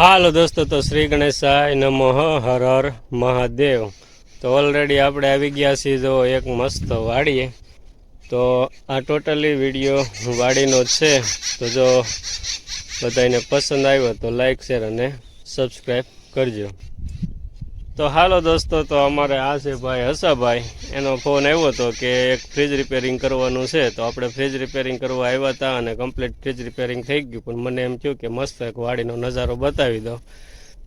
હાલો દોસ્તો, તો શ્રી ગણેશાય નમઃ, હર હર મહાદેવ. તો ઓલરેડી આપણે આવી ગયા છીએ, જો એક મસ્ત વાડીએ. તો આ ટોટલી વીડિયો વાડીનો છે. તો જો બધાને પસંદ આવ્યો તો લાઈક શેર અને સબસ્ક્રાઈબ કરજો. તો હાલો દોસ્તો, તો અમારે આ છે ભાઈ હસાભાઈ. એનો ફોન આવ્યો હતો કે એક ફ્રીજ રિપેરિંગ કરવાનું છે. તો આપણે ફ્રીજ રિપેરિંગ કરવા આવ્યા હતા અને કમ્પ્લીટ ફ્રીજ રિપેરિંગ થઈ ગયું. પણ મને એમ થયું કે મસ્ત એક વાડીનો નજારો બતાવી દો.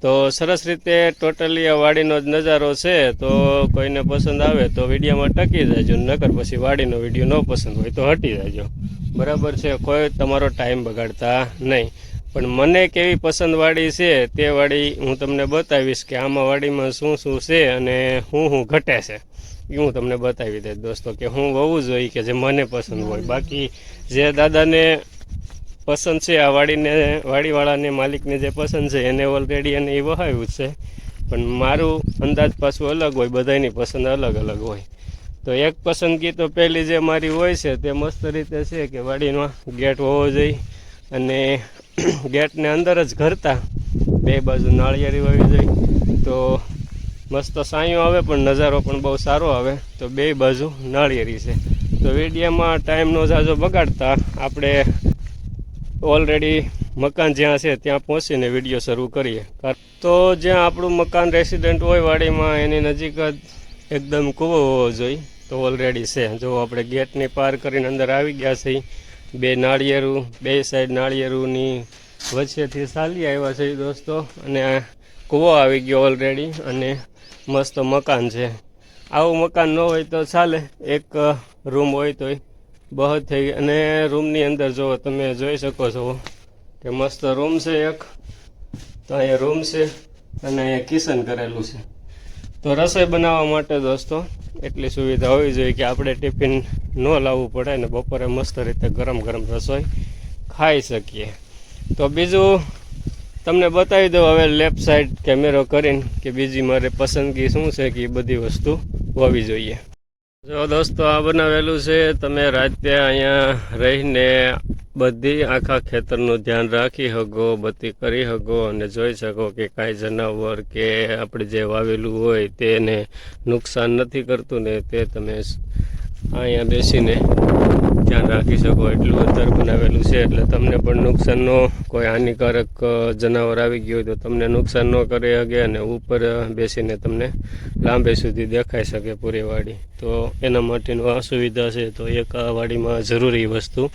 તો સરસ રીતે ટોટલી આ વાડીનો જ નજારો છે. તો કોઈને પસંદ આવે તો વિડીયોમાં ટકી જાજો. નકર પછી વાડીનો વીડિયો ન પસંદ હોય તો હટી જાજો. બરાબર છે? કોઈ તમારો ટાઈમ બગાડતા નહીં. પણ મને કેવી પસંદ વાડી છે તે વાડી હું તમને બતાવીશ કે આમાં વાડીમાં શું શું છે અને શું શું ઘટે છે. એ હું તમને બતાવી દઈશ દોસ્તો કે હું હોવું જોઈએ કે જે મને પસંદ હોય. બાકી જે દાદાને પસંદ છે આ વાડીને વાડીવાળાને માલિકને જે પસંદ છે એને ઓલરેડી એને એ વહાવ્યું જ છે. પણ મારું અંદાજ પાછું અલગ હોય બધાની પસંદ અલગ અલગ હોય. તો એક પસંદગી તો પહેલી જે મારી હોય છે તે મસ્ત રીતે છે કે વાડીમાં ગેટ હોવો જોઈએ અને ગેટને અંદર જ ઘરતા. બે બાજુ નાળિયેરી હોવી જોઈએ તો મસ્ત સાંયો આવે પણ નજારો પણ બહુ સારો આવે. તો બે બાજુ નાળિયેરી છે. તો વેડિયામાં ટાઈમનો જાજો બગાડતા. આપણે ઓલરેડી મકાન જ્યાં છે ત્યાં પહોંચીને વીડિયો શરૂ કરીએ. કાર- તો જ્યાં આપણું મકાન રેસિડેન્ટ હોય વાડીમાં, એની નજીક જ એકદમ કૂવો હોવો જોઈએ. તો ઓલરેડી છે. જો આપણે ગેટની પાર કરીને અંદર આવી ગયા છીએ બે નાળિયેરું, બે સાઈડ નાળિયેરુંની વચ્ચેથી ચાલી આવ્યા છે દોસ્તો. અને કૂવો આવી ગયો ઓલરેડી અને મસ્ત મકાન છે. આવું મકાન ન હોય તો ચાલે. એક રૂમ હોય તોય બહુ થઈ અને રૂમની અંદર જો તમે જોઈ શકો છો કે મસ્ત રૂમ છે એક. તો અહીંયા રૂમ છે અને અહીંયા કિચન કરેલું છે. તો રસોઈ બનાવવા માટે દોસ્તો, એટલી સુવિધા હોવી જોઈએ કે આપણે ટિફિન ન લાવવું પડે ને બપોરે મસ્ત રીતે ગરમ ગરમ રસોઈ ખાઈ શકીએ. તો બીજું તમને બતાવી દઉં હવે લેફ્ટ સાઈડ કેમેરો કરીને કે બીજી મારે પસંદગી શું છે કે એ બધી વસ્તુ હોવી જોઈએ. જો દોસ્તો આ બનાવેલું છે, તમે રાતે અહીંયા રહીને બધી આખા ખેતરનું ધ્યાન રાખી શકો બધી કરી શકો અને જોઈ શકો કે કાંઈ જનાવર કે આપણે જે વાવેલું હોય તેને નુકસાન નથી કરતું ને તે તમે અહીંયા બેસીને ધ્યાન રાખી શકો. એટલું અંતર બનાવેલું છે, એટલે તમને પણ નુકસાનનો કોઈ હાનિકારક જનાવર આવી ગયું હોય તો તમને નુકસાન ન કરી શકે અને ઉપર બેસીને તમને લાંબે સુધી દેખાઈ શકે પૂરી વાડી. તો એના માટેનું આ સુવિધા છે. તો એક આ વાડીમાં જરૂરી વસ્તુ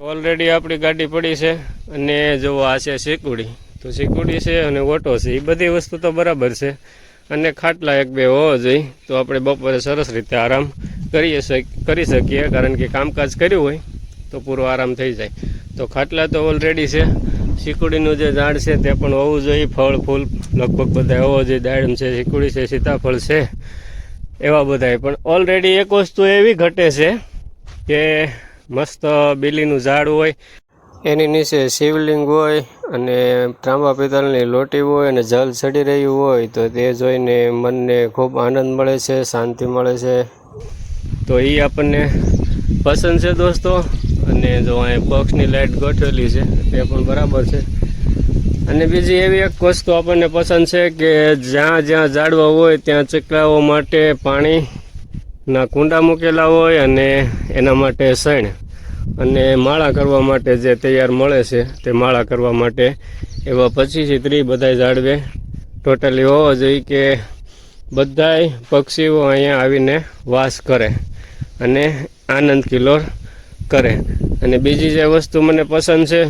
ઓલરેડી આપણી ગાડી પડી છે અને જો આ છે શીકુડી તો શીકુડી છે અને ઓટો છે. એ બધી વસ્તુ તો બરાબર છે. અને ખાટલા એક બે હોવો જોઈએ. તો આપણે બપોરે સરસ રીતે આરામ કરીએ કરી શકીએ. કારણ કે કામકાજ કર્યું હોય તો પૂરો આરામ થઈ જાય. તો ખાટલા તો ઓલરેડી છે. શીકુડીનું જે ઝાડ છે તે પણ હોવું જોઈએ. ફળ, ફૂલ લગભગ બધા હોવો જોઈએ. દાડમ છે શીકુડી છે, સીતાફળ છે, એવા બધાય. પણ ઓલરેડી એક વસ્તુ એવી ઘટે છે કે મસ્ત બીલીનું ઝાડ હોય. એની નીચે શિવલિંગ હોય અને ત્રાંબા પિત્તળની લોટી હોય અને જલ ચડી રહ્યું હોય તો તે જોઈને મનને ખૂબ આનંદ મળે છે શાંતિ મળે છે. તો એ આપણને પસંદ છે દોસ્તો. અને જો અહીં બોક્સની લાઇટ ગોઠવેલી છે તે પણ બરાબર છે. અને બીજી એવી એક વસ્તુ આપણને પસંદ છે કે જ્યાં જ્યાં ઝાડવા હોય ત્યાં ચકલાઓ માટે પાણીના કુંડા મૂકેલા હોય અને એના માટે સણ અને માળા કરવા માટે જે તૈયાર મળે છે તે માળા કરવા માટે એવા પચીસથી ત્રીસ બધા ઝાડવે ટોટલી હોવો જોઈએ કે બધાય પક્ષીઓ અહીંયા આવીને વાસ કરે અને આનંદ કિલોર કરે અને બીજી જે વસ્તુ મને પસંદ છે,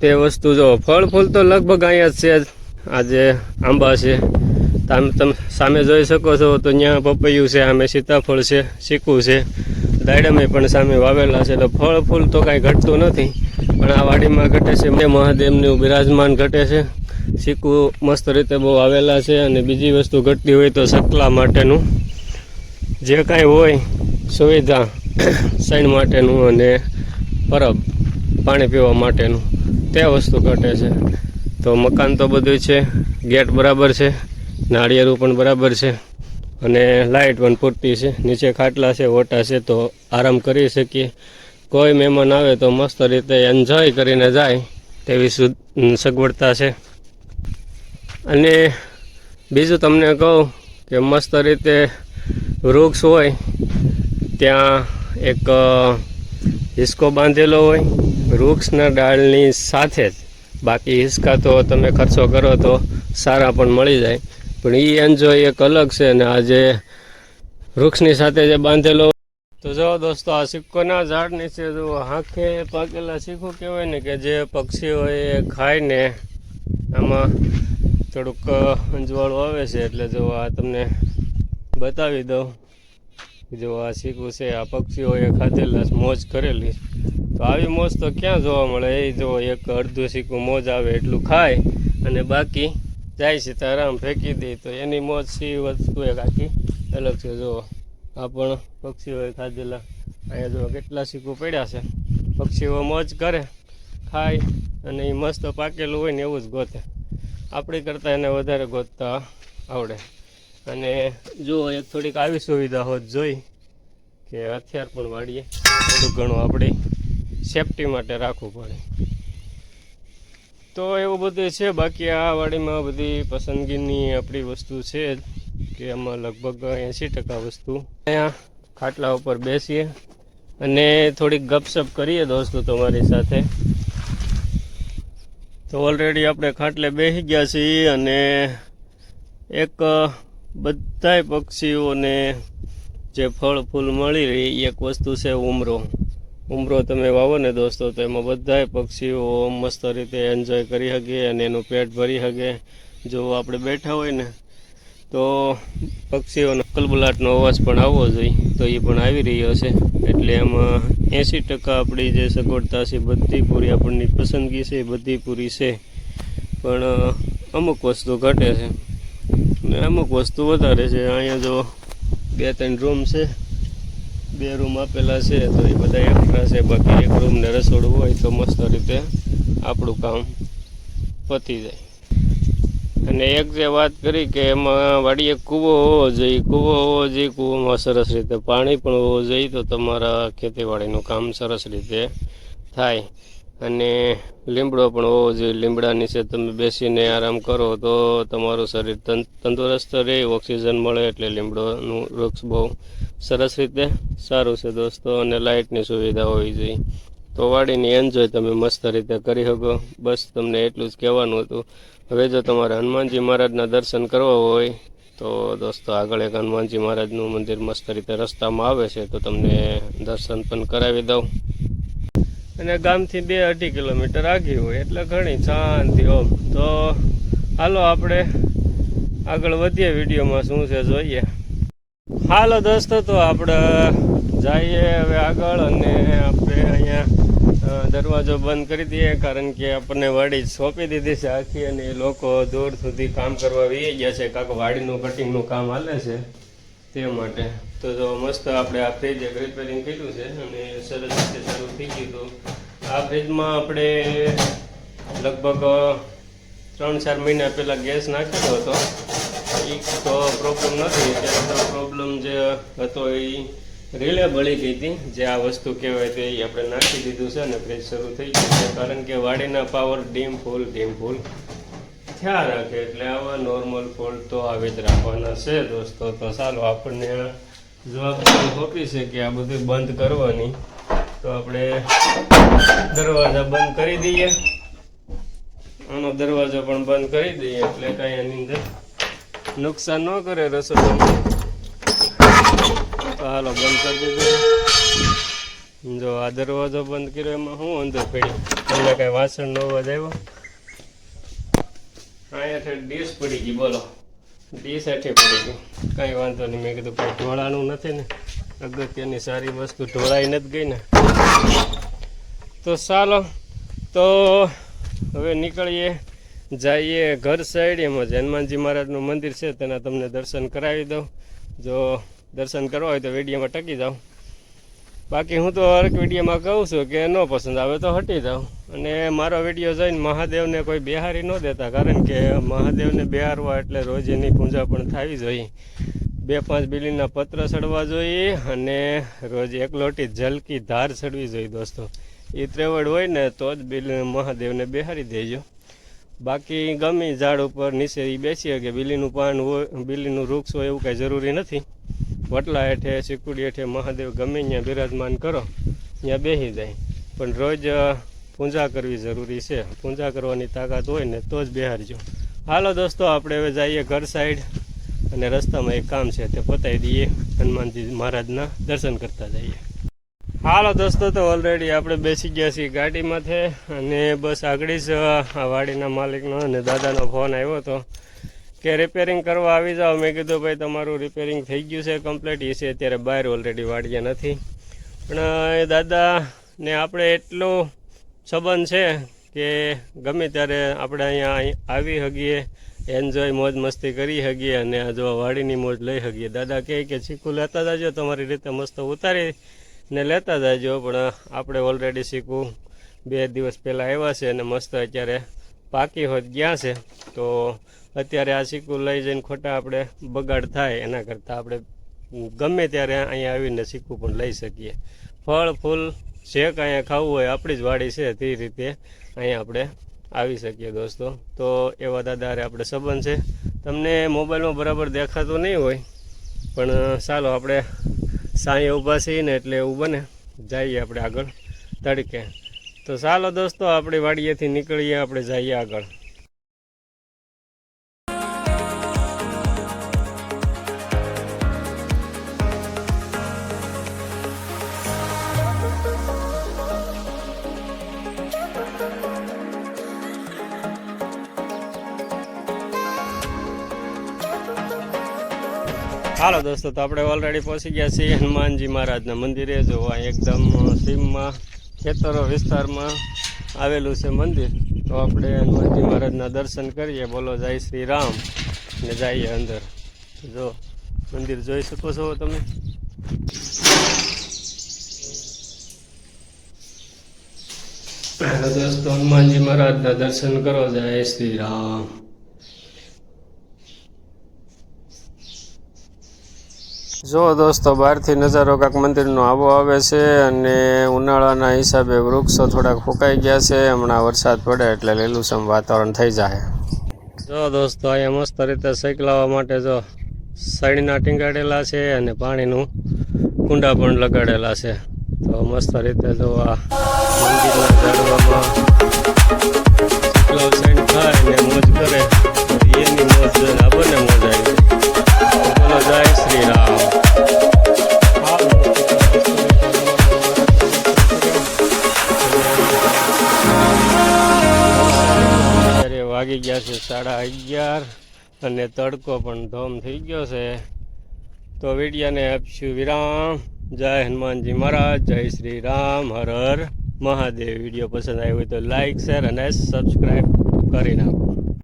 તે વસ્તુ જો ફળ ફૂલ તો લગભગ અહીંયા જ છે જ. આજે આંબા છે તમે તમે સામે જોઈ શકો છો, તો ત્યાં પપૈયું છે, આમે સીતાફળ છે, ચીકુ છે, દાડમે પણ સામે વાવેલા છે, તો ફળ ફૂલ તો કાંઈ ઘટતું નથી, પણ આ વાડીમાં ઘટે છે મહાદેવનું બિરાજમાન ઘટે છે, ચીકુ મસ્ત રીતે બહુ આવેલા છે, અને બીજી વસ્તુ ઘટતી હોય તો સકલા માટેનું, જે કાંઈ હોય, સુવિધા સૈન માટેનું અને પરબ, પાણી પીવા માટેનું, તે વસ્તુ ઘટે છે. તો મકાન તો બધું છે, ગેટ બરાબર છે નાળિયેરું પણ બરાબર છે અને લાઇટ પણ પૂરતી છે. નીચે ખાટલા છે, ઓટા છે, તો આરામ કરી શકીએ. કોઈ મહેમાન આવે તો મસ્ત રીતે એન્જોય કરીને જાય તેવી સગવડતા છે. અને બીજું તમને કહું કે મસ્ત રીતે વૃક્ષ હોય, ત્યાં એક હિસકો બાંધેલો હોય, વૃક્ષના ડાળની સાથે જ. બાકી હિસકા તો તમે ખર્ચો કરો તો સારા પણ મળી જાય. પણ એ એન્જોય એક અલગ છે અને આ જે વૃક્ષની સાથે જે બાંધેલો તો જો દોસ્તો, આ સિક્કોના ઝાડ નીચે જો હાંખે પાકેલા શીખો કહેવાય ને કે જે પક્ષીઓ એ ખાઈને આમાં થોડુંક અંજવાળું આવે છે. એટલે જો આ તમને બતાવી દઉં જો આ શીખું છે, આ પક્ષીઓએ ખાધેલા મોજ કરેલી તો આવી મોજ તો ક્યાં જોવા મળે? એ જો એક અડધું શીખું, મોજ આવે એટલું ખાય અને બાકી જાય છે આરામ ફેંકી દે. તો એની મોજ સી વસ્તુ એક આખી અલગ છે. જુઓ, આ પણ પક્ષીઓએ ખાધેલા. અહીંયા જો કેટલા શીખું પડ્યા છે. પક્ષીઓ મોજ કરે, ખાય અને એ મસ્ત પાકેલું હોય ને એવું જ ગોતે. આપણી કરતાં એને વધારે ગોતતા આવડે. અને જો એક થોડીક આવી સુવિધા હોત જોઈ કે હથિયાર પણ વાળીએ થોડું ઘણું આપણી સેફટી માટે રાખવું પડે. તો એવું બધું છે. બાકી આ વાડીમાં બધી પસંદગીની આપણી વસ્તુ છે કે આમાં લગભગ એંસી ટકા વસ્તુ. અહીંયા ખાટલા ઉપર બેસીએ અને થોડીક ગપસપ કરીએ દોસ્તો તમારી સાથે. તો ઓલરેડી આપણે ખાટલે બેસી ગયા છીએ અને એક બધાય પક્ષીઓને જે ફળ ફૂલ મળી રહી એક વસ્તુ છે ઉમરો. ઉમરો તમે વાવો ને દોસ્તો, તો એમાં બધાય પક્ષીઓ મસ્ત રીતે એન્જોય કરી શકે અને એનું પેટ ભરી શકે જો આપણે બેઠા હોય ને, તો પક્ષીઓનો કલબલાટનો અવાજ પણ આવવો જોઈએ, તો એ પણ આવી રહ્યો છે. એટલે એમાં એંસી ટકા આપણી જે સગવડતા છે, બધી પૂરી આપણની પસંદગી છે, બધી પૂરી છે. પણ અમુક વસ્તુ ઘટે છે. ને અમુક વસ્તુ વધારે છે. અહીંયા જો બે ત્રણ રૂમ છે. બે રૂમ આપેલા છે, તો એ બધા એક્સ્ટ્રા છે. બાકી એક રૂમ ને રસોડું હોય તો મસ્ત રીતે આપણું કામ પતી જાય. અને એક જે વાત કરી કે એમાં વાડીએ કૂવો હોવો જોઈએ, કૂવો હોવો જોઈએ, કૂવોમાં સરસ રીતે પાણી પણ હોવું જોઈએ, તો તમારા ખેતીવાડીનું કામ સરસ રીતે થાય. અને લીમડો પણ હોવો જોઈએ. લીમડા નીચે તમે બેસીને આરામ કરો તો તમારું શરીર તંદુરસ્ત રહે, ઓક્સિજન મળે એટલે લીમડોનું વૃક્ષ બહુ સરસ રીતે સારું છે દોસ્તો, અને લાઇટની સુવિધા હોવી જોઈએ. તો વાડીની એન્જોય તમે મસ્ત રીતે કરી શકો. બસ તમને એટલું જ કહેવાનું હતું. હવે જો તમારે હનુમાનજી મહારાજના દર્શન કરવા હોય, તો દોસ્તો આગળ એક હનુમાનજી મહારાજનું મંદિર મસ્ત રીતે રસ્તામાં આવે છે, તો તમને દર્શન પણ કરાવી દઉં. અને ગામથી બે અઢી કિલોમીટર આગી હોય એટલે ઘણી શાંતિ ઓમ. તો હાલો આપણે આગળ વધીએ વિડીયોમાં શું છે જોઈએ. હાલો દોસ્તો, તો આપણે જઈએ હવે આગળ અને આપણે અહીંયા દરવાજો બંધ કરી દઈએ કારણ કે આપણને વાડી સોંપી દીધી છે આખી અને એ લોકો દૂર સુધી કામ કરવા વી ગયા છે. કાંક વાડીનું કટિંગનું કામ હાલે છે. તે માટે. તો જો મસ્ત આપણે આ ફ્રીજ રિપેરિંગ કર્યું છે, અને સરસ રીતે શરૂ થઈ ગયું હતું. આ ફ્રિજમાં આપણે લગભગ ત્રણ ચાર મહિના પહેલાં ગેસ નાખેલો હતો. એ તો પ્રોબ્લેમ નથી, અત્યારે પ્રોબ્લેમ જે હતો એ રિલે બળી ગઈ હતી. જે આ વસ્તુ કહેવાય તે એ આપણે નાખી દીધું છે અને ફ્રિજ શરૂ થઈ ગયું છે. કારણ કે વાડીના power dim full dim full થયા રાખે એટલે આવા નોર્મલ ફોલ્ટ તો આવી જ રાખવાના છે દોસ્તો. તો ચાલો આપણને જવાબદારી સોંપી છે કે આ બધું બંધ કરવાની. તો આપણે દરવાજા બંધ કરી દઈએ. આનો દરવાજો પણ બંધ કરી દઈએ એટલે કાંઈ એની અંદર નુકસાન ન કરે રસોડું તો હાલો બંધ કરી દીધું. જો આ દરવાજો બંધ કર્યો એમાં શું અંદર પડી. તમને કાંઈ વાસણનો અવાજ આવ્યો? અહીંયા ડીશ પડી ગઈ, બોલો. ડીશ હેઠે પડી ગઈ. કાંઈ વાંધો નહીં, મેં કીધું ભાઈ ઢોળાનું નથી ને. અગત્યની સારી વસ્તુ ઢોળાઈ નથી ગઈ ને. તો ચાલો, તો હવે નીકળીએ, જઈએ ઘર સાઈડ એમાં જ હનુમાનજી મહારાજનું મંદિર છે, તેના તમને દર્શન કરાવી દઉં. જો દર્શન કરવા હોય તો વેડિયામાં ટકી જાઓ. બાકી હું તો હરેક વિડીયોમાં કહું છું કે ન પસંદ આવે તો હટી જાઉં. અને મારો વીડિયો જોઈને મહાદેવને કોઈ બિહારી ન દેતા, કારણ કે મહાદેવને બિહારવા એટલે રોજ એની પૂજા પણ થવી જોઈએ. બે પાંચ બિલીના પત્ર ચડવા જોઈએ અને રોજ એક લોટી જલકી ધાર ચડવી જોઈએ દોસ્તો. એ ત્રેવડ હોય ને તો જ બિલ મહાદેવને બેહારી દેજો. બાકી ગમે ઝાડ ઉપર નીચે એ બેસી શકે. બિલીનું પાન હોય, બિલીનું વૃક્ષ હોય એવું કાંઈ જરૂરી નથી. વટલા હેઠે સિકુડી હેઠે મહાદેવ ગમે ત્યાં બિરાજમાન કરો, ત્યાં બેસી જાય. પણ રોજ પૂજા કરવી જરૂરી છે. પૂજા કરવાની તાકાત હોય ને તો જ બિહારજો. હાલો દોસ્તો, આપણે હવે જઈએ ઘર સાઈડ અને રસ્તામાં એક કામ છે તે પતાવી દઈએ. હનુમાનજી મહારાજના દર્શન કરતા જઈએ. હાલો દોસ્તો, તો ઓલરેડી આપણે બેસી ગયા છીએ ગાડીમાંથી અને બસ આગળ જ આ વાડીના માલિકનો અને દાદાનો ફોન આવ્યો હતો. કે રિપેરિંગ કરવા આવી જાઓ. મેં કીધું, ભાઈ, તમારું રિપેરિંગ થઈ ગયું છે કમ્પ્લીટ એ છે અત્યારે બહાર ઓલરેડી વાડિયા નથી. પણ, એ દાદાને આપણે એટલો સંબંધ છે કે ગમે ત્યારે આપણે અહીંયા અહીં આવી હગીએ એન્જોય મોજ મસ્તી કરી હગીએ અને આ જો વાડીની મોજ લઈ હગીએ. દાદા કહે કે, ચીકુ, લેતા જાજો. તમારી રીતે મસ્ત ઉતારી ને લેતા જાજો. પણ આપણે ઓલરેડી શીખવું બે દિવસ પહેલાં આવ્યા છે અને મસ્ત અત્યારે પાકી હોત ગયા છે, તો અત્યારે આ સિક્કુ લઈ જઈને ખોટા આપણે બગાડ થાય એના કરતાં આપણે ગમે ત્યારે અહીંયા આવીને સિક્કુ પણ લઈ શકીએ. ફળ, ફૂલ જે અહીંયા ખાવું હોય, આપણી જ વાડી છે તે રીતે અહીંયા આપણે આવી શકીએ દોસ્તો. તો એવા દાદારે આપણે સંબંધ છે. તમને મોબાઈલમાં બરાબર દેખાતું નહીં હોય, પણ ચાલો આપણે સાંઈ ઊભા છીએ ને એટલે એવું બને. જઈએ આપણે આગળ તડકે. તો ચાલો દોસ્તો, આપણી વાડીએથી નીકળીએ, આપણે જઈએ આગળ. હાલો દોસ્તો, તો આપણે ઓલરેડી પહોંચી ગયા છીએ હનુમાનજી મહારાજના મંદિરે. જોવા એકદમ સીમમાં ખેતરો વિસ્તારમાં આવેલું છે મંદિર. તો આપણે હનુમાનજી મહારાજના દર્શન કરીએ. બોલો, જય શ્રી રામ ને જઈએ અંદર. જો, મંદિર જોઈ શકો છો તમે? હેલો દોસ્તો, હનુમાનજી મહારાજના દર્શન કરો. જય શ્રી રામ. જો દોસ્તો, બહારથી નજારો કાંક મંદિરનો આવો આવે છે અને ઉનાળાના હિસાબે વૃક્ષો થોડાક ફૂંકાઈ ગયા છે. હમણાં વરસાદ પડે એટલે લીલુંછમ વાતાવરણ થઈ જાય. જો દોસ્તો, અહીંયા મસ્ત રીતે સૈકલાવા માટે જો સળીના ટીંગાડેલા છે અને પાણીનું કુંડા પણ લગાડેલા છે. તો મસ્ત રીતે જો આ મંદિરના ઝાડવામાં સાઈડ થાય અને મોજ કરે. એની મોજ જોઈને વાગી ગયા છે સાડા અગિયાર અને તડકો પણ ધોમ થઈ ગયો છે. તો વિડીયાને આપશું વિરામ. જય હનુમાનજી મહારાજ, જય શ્રી રામ, હર હર મહાદેવ. વીડિયો પસંદ આવ્યો હોય તો લાઈક, શેર અને સબસ્ક્રાઈબ કરી નાખો.